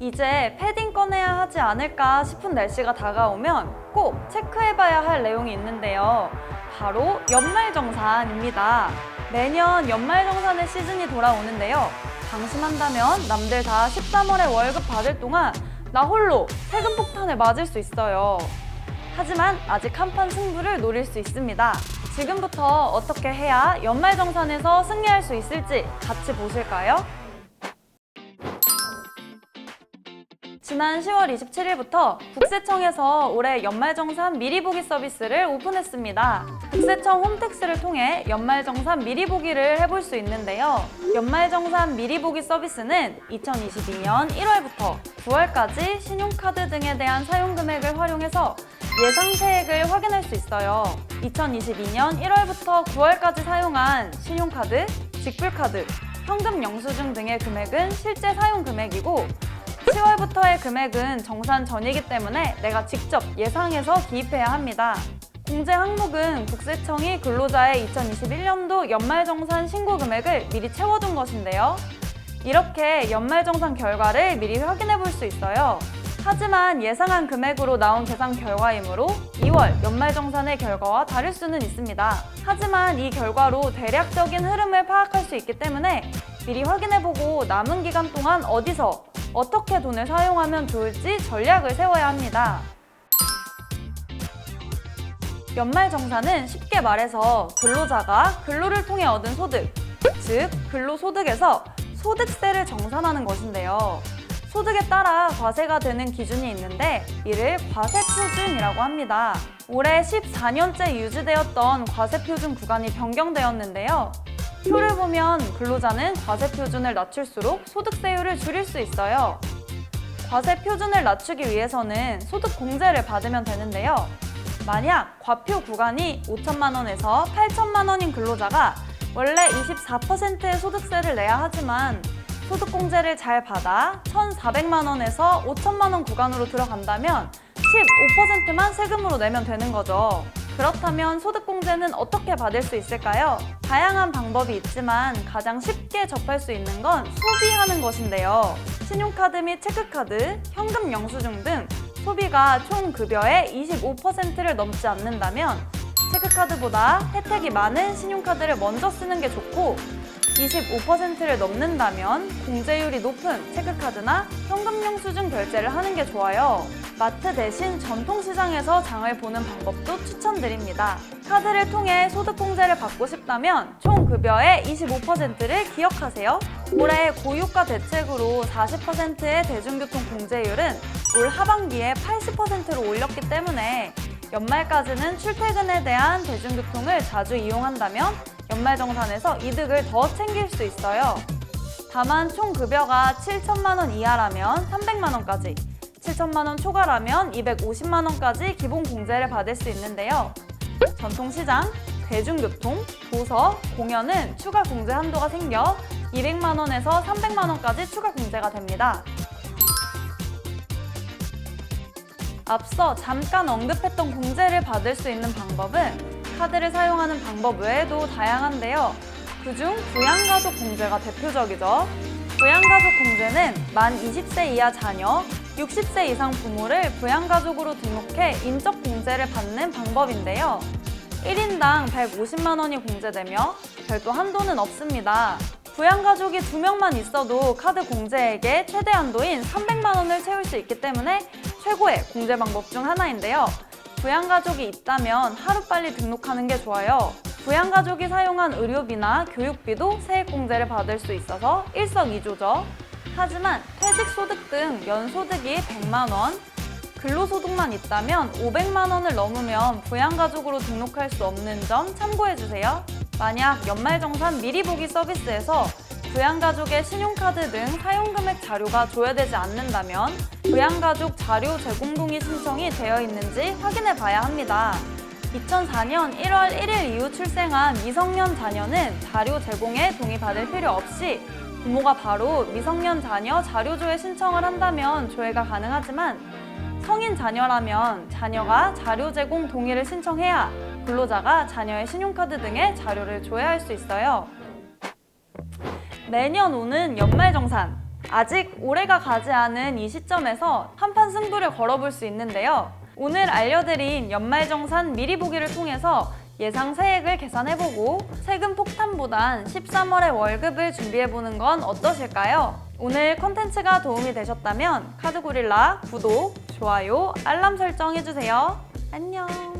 이제 패딩 꺼내야 하지 않을까 싶은 날씨가 다가오면 꼭 체크해봐야 할 내용이 있는데요. 바로 연말정산입니다. 매년 연말정산의 시즌이 돌아오는데요. 방심한다면 남들 다 13월에 월급 받을 동안 나 홀로 세금 폭탄을 맞을 수 있어요. 하지만 아직 한 판 승부를 노릴 수 있습니다. 지금부터 어떻게 해야 연말정산에서 승리할 수 있을지 같이 보실까요? 지난 10월 27일부터 국세청에서 올해 연말정산 미리 보기 서비스를 오픈했습니다. 국세청 홈택스를 통해 연말정산 미리 보기를 해볼 수 있는데요. 연말정산 미리 보기 서비스는 2022년 1월부터 9월까지 신용카드 등에 대한 사용 금액을 활용해서 예상 세액을 확인할 수 있어요. 2022년 1월부터 9월까지 사용한 신용카드, 직불카드, 현금 영수증 등의 금액은 실제 사용 금액이고 10월부터의 금액은 정산 전이기 때문에 내가 직접 예상해서 기입해야 합니다. 공제 항목은 국세청이 근로자의 2021년도 연말정산 신고 금액을 미리 채워둔 것인데요. 이렇게 연말정산 결과를 미리 확인해 볼 수 있어요. 하지만 예상한 금액으로 나온 계산 결과이므로 2월 연말정산의 결과와 다를 수는 있습니다. 하지만 이 결과로 대략적인 흐름을 파악할 수 있기 때문에 미리 확인해보고 남은 기간 동안 어디서 어떻게 돈을 사용하면 좋을지 전략을 세워야 합니다. 연말정산은 쉽게 말해서 근로자가 근로를 통해 얻은 소득, 즉 근로소득에서 소득세를 정산하는 것인데요. 소득에 따라 과세가 되는 기준이 있는데 이를 과세표준이라고 합니다. 올해 14년째 유지되었던 과세표준 구간이 변경되었는데요. 표를 보면 근로자는 과세 표준을 낮출수록 소득세율을 줄일 수 있어요. 과세 표준을 낮추기 위해서는 소득 공제를 받으면 되는데요. 만약 과표 구간이 5천만 원에서 8천만 원인 근로자가 원래 24%의 소득세를 내야 하지만 소득 공제를 잘 받아 1,400만 원에서 5천만 원 구간으로 들어간다면 15%만 세금으로 내면 되는 거죠. 그렇다면 소득공제는 어떻게 받을 수 있을까요? 다양한 방법이 있지만 가장 쉽게 접할 수 있는 건 소비하는 것인데요. 신용카드 및 체크카드, 현금 영수증 등 소비가 총 급여의 25%를 넘지 않는다면 체크카드보다 혜택이 많은 신용카드를 먼저 쓰는 게 좋고 25%를 넘는다면 공제율이 높은 체크카드나 현금 영수증 결제를 하는 게 좋아요. 마트 대신 전통시장에서 장을 보는 방법도 추천드립니다. 카드를 통해 소득공제를 받고 싶다면 총 급여의 25%를 기억하세요. 올해 고유가 대책으로 40%의 대중교통 공제율은 올 하반기에 80%로 올렸기 때문에 연말까지는 출퇴근에 대한 대중교통을 자주 이용한다면 연말정산에서 이득을 더 챙길 수 있어요. 다만 총 급여가 7천만 원 이하라면 300만 원까지, 7천만 원 초과라면 250만 원까지 기본 공제를 받을 수 있는데요. 전통시장, 대중교통, 도서, 공연은 추가 공제 한도가 생겨 200만 원에서 300만 원까지 추가 공제가 됩니다. 앞서 잠깐 언급했던 공제를 받을 수 있는 방법은 카드를 사용하는 방법 외에도 다양한데요. 그중 부양가족 공제가 대표적이죠. 부양가족 공제는 만 20세 이하 자녀, 60세 이상 부모를 부양가족으로 등록해 인적 공제를 받는 방법인데요. 1인당 150만 원이 공제되며 별도 한도는 없습니다. 부양가족이 두명만 있어도 카드 공제액의 최대 한도인 300만 원을 채울 수 있기 때문에 최고의 공제 방법 중 하나인데요. 부양가족이 있다면 하루빨리 등록하는 게 좋아요. 부양가족이 사용한 의료비나 교육비도 세액공제를 받을 수 있어서 일석이조죠. 하지만 퇴직소득 등 연소득이 100만 원, 근로소득만 있다면 500만 원을 넘으면 부양가족으로 등록할 수 없는 점 참고해주세요. 만약 연말정산 미리 보기 서비스에서 부양가족의 신용카드 등 사용금액 자료가 조회되지 않는다면 부양가족 자료 제공 동의 신청이 되어 있는지 확인해 봐야 합니다. 2004년 1월 1일 이후 출생한 미성년 자녀는 자료 제공에 동의받을 필요 없이 부모가 바로 미성년 자녀 자료 조회 신청을 한다면 조회가 가능하지만 성인 자녀라면 자녀가 자료 제공 동의를 신청해야 근로자가 자녀의 신용카드 등의 자료를 조회할 수 있어요. 매년 오는 연말정산. 아직 올해가 가지 않은 이 시점에서 한판 승부를 걸어볼 수 있는데요. 오늘 알려드린 연말정산 미리 보기를 통해서 예상 세액을 계산해보고 세금 폭탄보단 13월의 월급을 준비해보는 건 어떠실까요? 오늘 컨텐츠가 도움이 되셨다면 카드고릴라 구독, 좋아요, 알람 설정 해주세요. 안녕!